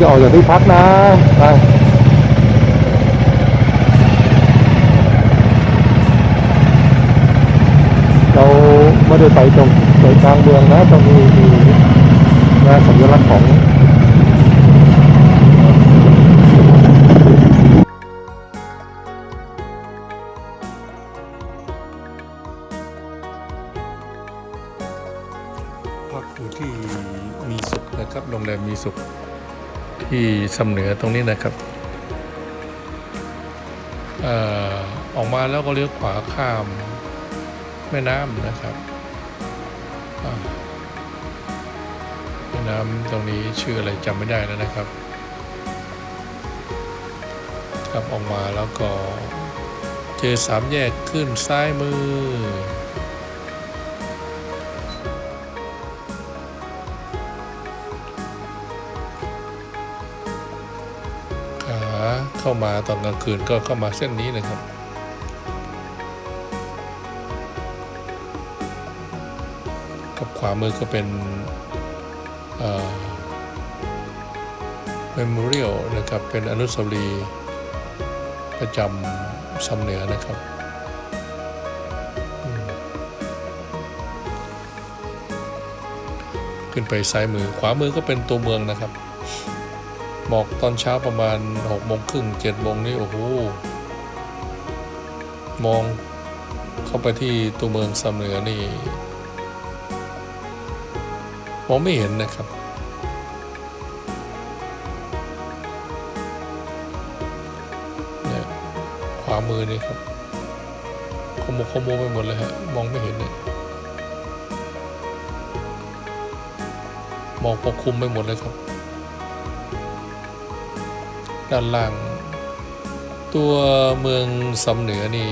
จะออกจากที่พักนะไปเราไม่ได้ไปตรงใจกลางเมืองนะตรงนี้มีงานสัญลักษณ์ของพักอยู่ที่มีสุขนะครับโรงแรมมีสุข ที่สำเหนือตรงนี้นะครับออกมาแล้วก็เลี้ยวขวาข้ามแม่น้ำนะครับแม่น้ำตรงนี้ชื่ออะไรจำไม่ได้แล้วนะครับครับออกมาแล้วก็เจอสามแยกขึ้นซ้ายมือ เข้ามาตอนกลางคืนก็เข้ามาเส้นนี้เลยครับ กับขวามือก็เป็นเมมโมเรียลนะครับ เป็นอนุสาวรีย์ประจำสำเหนือนะครับขึ้นไปซ้ายมือขวามือก็เป็นตัวเมืองนะครับ หมอกตอนเช้าประมาณหกโมงครึ่งเจ็ดโมงนี่โอ้โหมองเข้าไปที่ตัวเมืองสำเหนือนี่มองไม่เห็นนะครับ เนี่ยขวามือนี่ครับขโมขโมไปหมดเลยฮะมองไม่เห็นเลยมองปกคลุมไปหมดเลยครับ ด้านล่าง ตัวเมืองสำเหนือนี่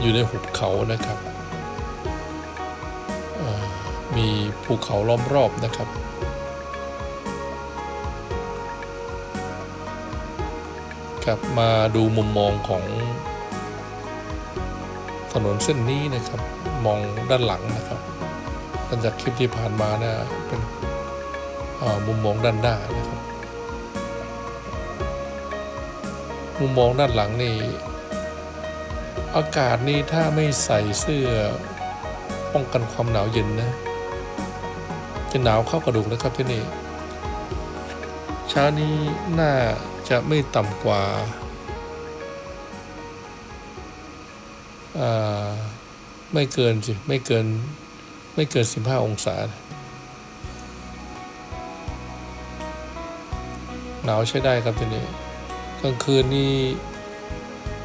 อยู่ในหุบเขานะครับ มีภูเขาล้อมรอบนะครับครับมาดูมุมมองของถนนเส้นนี้นะครับ มองด้านหลังนะครับหลังจากคลิปที่ผ่านมานี่ยเป็นมุมมองด้านหน้านะครับ มุมมองด้านหลังนี่อากาศนี่ถ้าไม่ใส่เสื้อป้องกันความหนาวเย็นนะ จะหนาวเข้ากระดูกนะครับที่นี่เช้านี้น่าจะไม่ต่ำกว่าไม่เกินสิไม่เกินไม่เกิน 15 องศา หนาวใช้ได้ครับที่นี่ กลางคืนนี่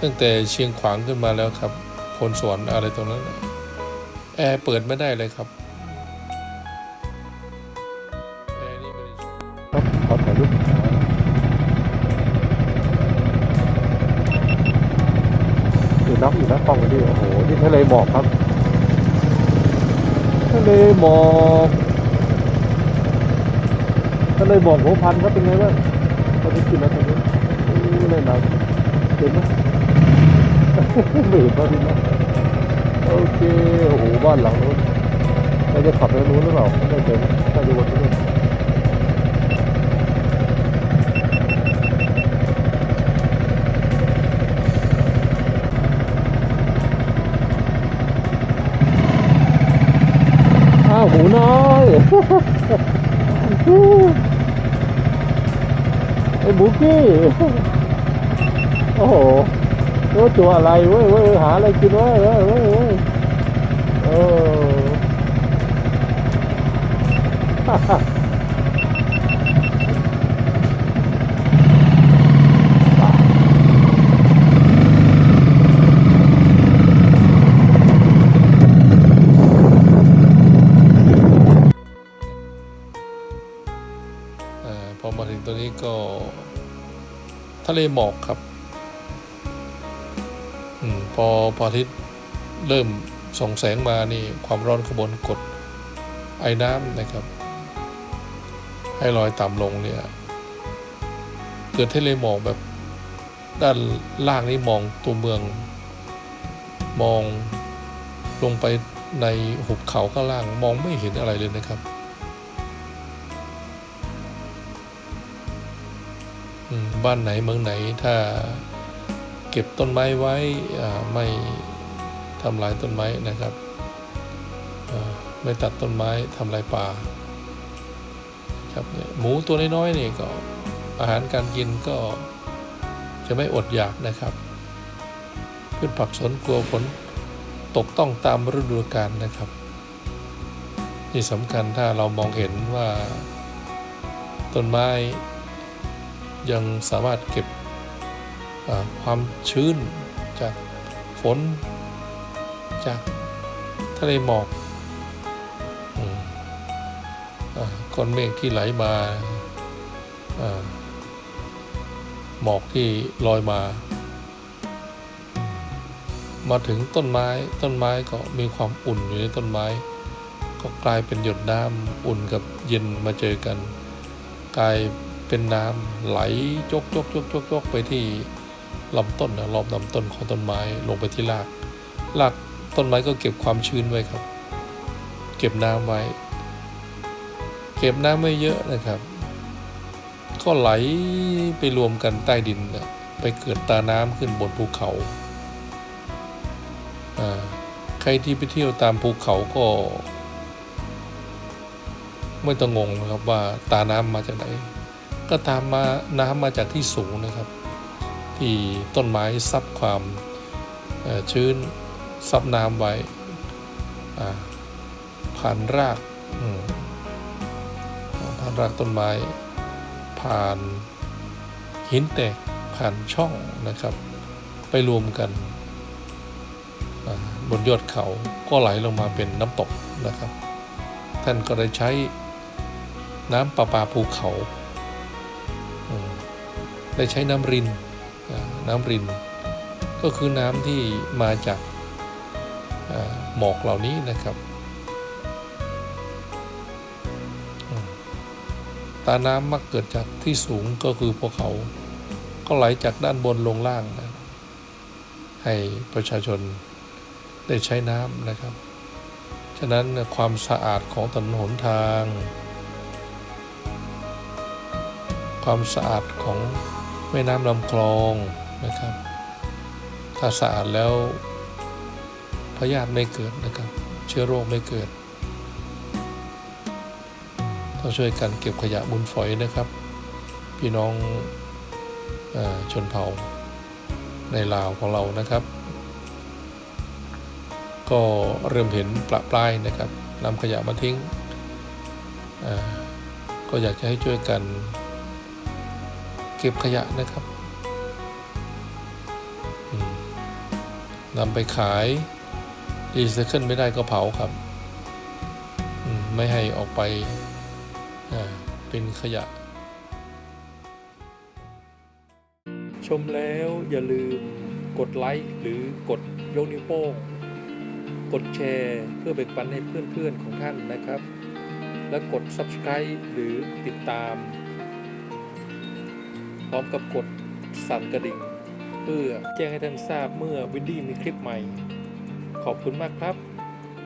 ตั้งแต่เชียงขวางขึ้นมาแล้วครับพลสวรรค์อะไรตรงนั้นแอร์เปิดไม่ได้เลยครับแอร์นี่ไม่ได้ครับขอถ่ายรูปอยู่นับอยู่นะกล้องกันดิโอ้โหนี่ทะเลหมอกครับทะเลหมอกทะเลหมอกหัวพันครับเป็นไงบ้างตอนนี้กินแล้วตอนนี้ ไม่ได้นะเห็นไหมไม่เห็นตอนนี้นะโอเคโอ้โหบ้านหลังนู้น โอ้โหตัวตัวอะไรเว้ยเว้ยหาอะไรกินเว้ยเว้ยเว้ยเว้ยเอออ่าพอมาถึงตัวนี้ก็ทะเลหมอกครับ พอพออาทิตย์เริ่มส่องแสงมานี่ความร้อนขบวนกดไอ้น้ำนะครับ ให้ลอยต่ำลงเนี่ยเกิดทะเลหมอกแบบด้านล่างนี่มองตัวเมือง มองลงไปในหุบเขาข้างล่างมองไม่เห็นอะไรเลยนะครับบ้านไหนเมืองไหนถ้า ก็บต้นไม้ไว้ไม่ทำลายต้นไม้นะครับ ไม่ตัดต้นไม้ทำลายป่าครับเนี่ยหมูตัวน้อยๆนี่ก็อาหารการกินก็จะไม่อดอยากนะครับพืชผักสวนกลัวฝนตกต้องตามฤดูกาลนะครับนี่สำคัญถ้าเรามองเห็นว่าต้นไม้ยังสามารถเก็บ ความชื้นจากฝน จากทะเลหมอกก้อนเมฆที่ไหลมาอ่าหมอกที่ลอยมา มาถึงต้นไม้ต้นไม้ก็มีความอุ่นอยู่ในต้นไม้ ก็กลายเป็นหยดน้ำอุ่นกับเย็นมาเจอกัน กลายเป็นน้ำไหลจกจกจกจกจกไปที่ ลำต้นนะรอบลำต้นของต้นไม้ลงไปที่รากรากต้นไม้ก็เก็บความชื้นไว้ครับ เก็บน้ำไว้ เก็บน้ำไม่เยอะนะครับก็ไหลไปรวมกันใต้ดินนะไปเกิดตาน้ำขึ้นบนภูเขาอ่าใครที่ไปเที่ยวตามภูเขาก็ ไม่ต้องงงนะครับว่าตาน้ำมาจากไหน ก็ตามมาน้ำมาจากที่สูงนะครับ ที่ต้นไม้ซับความชื้นซับน้ำไว้ผ่านรากผ่านรากต้นไม้ ผ่านหินแตกผ่านช่องนะครับ ไปรวมกันบนยอดเขาก็ไหลลงมาเป็นน้ำตกนะครับ ท่านก็ได้ใช้น้ำประปาภูเขา ได้ใช้น้ำริน น้ำริน ก็คือน้ำที่มาจากหมอกเหล่านี้นะครับ ตาน้ำมักเกิดจากที่สูงก็คือภูเขา ก็ไหลจากด้านบนลงล่างนะให้ประชาชนได้ใช้น้ำนะครับ ฉะนั้นความสะอาดของถนนหนทาง ความสะอาดของแม่น้ำลำคลอง นะครับ ถ้าสะอาดแล้วพยาธิไม่เกิดนะครับ เชื้อโรคไม่เกิด ต้องช่วยกันเก็บขยะมูลฝอยนะครับ พี่น้องอชนเผ่าในลาวของเรานะครับ ก็เริ่มเห็นประปรายนะครับนำขยะมาทิ้ง ก็อยากจะให้ช่วยกันเก็บขยะนะครับ นำไปขายรีไซเคิลไม่ได้ก็เผาครับ ไม่ให้ออกไปเป็นขยะ ชมแล้วอย่าลืมกดไลค์หรือกดยกนิ้วโป้ง กดแชร์เพื่อแบ่งปันให้เพื่อนๆของท่านนะครับ และกด subscribe หรือติดตาม พร้อมกับกดสั่นกระดิ่ง เพื่อแจ้งให้ท่านทราบเมื่อวินดี้มีคลิปใหม่ ขอบคุณมากครับ